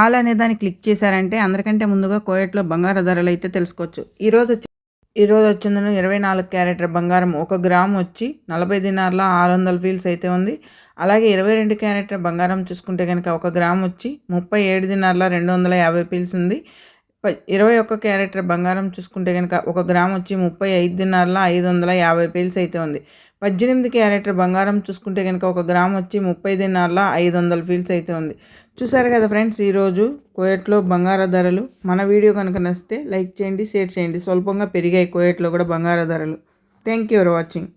All అనే దాన్ని click చేశారంటే అందరికంటే ముందుగా కోయట్లో బంగారు ధరలు అయితే తెలుసుకోవచ్చు. ఈరోజు వచ్చి ఈరోజు వచ్చిందని ఇరవై నాలుగు క్యారెట్ల బంగారం. ఒక గ్రామ్ వచ్చి నలభై దినార్ల ఆరు వందల ఫీల్స్ అయితే ఉంది. అలాగే ఇరవై రెండు క్యారెట్ల బంగారం చూసుకుంటే కనుక ఒక గ్రామ్ వచ్చి ముప్పై ఏడు దినార్ల రెండు వందల యాభై ఫీల్స్ ఉంది. ఇరవై ఒక్క క్యారెక్టర్ బంగారం చూసుకుంటే కనుక ఒక గ్రామ్ వచ్చి ముప్పై ఐదు దినార్ల ఐదు వందల యాభై పీల్స్ అయితే ఉంది. పద్దెనిమిది క్యారెక్టర్ బంగారం చూసుకుంటే కనుక ఒక గ్రామ్ వచ్చి ముప్పై దినార్ల ఐదు వందల ఫీల్స్ అయితే ఉంది. చూసారు కదా ఫ్రెండ్స్ ఈరోజు కోయట్లో బంగార ధరలు. మన వీడియో కనుక నచ్చితే లైక్ చేయండి షేర్ చేయండి. స్వల్పంగా పెరిగాయి కోయట్లో కూడా బంగార ధరలు. Thank you for watching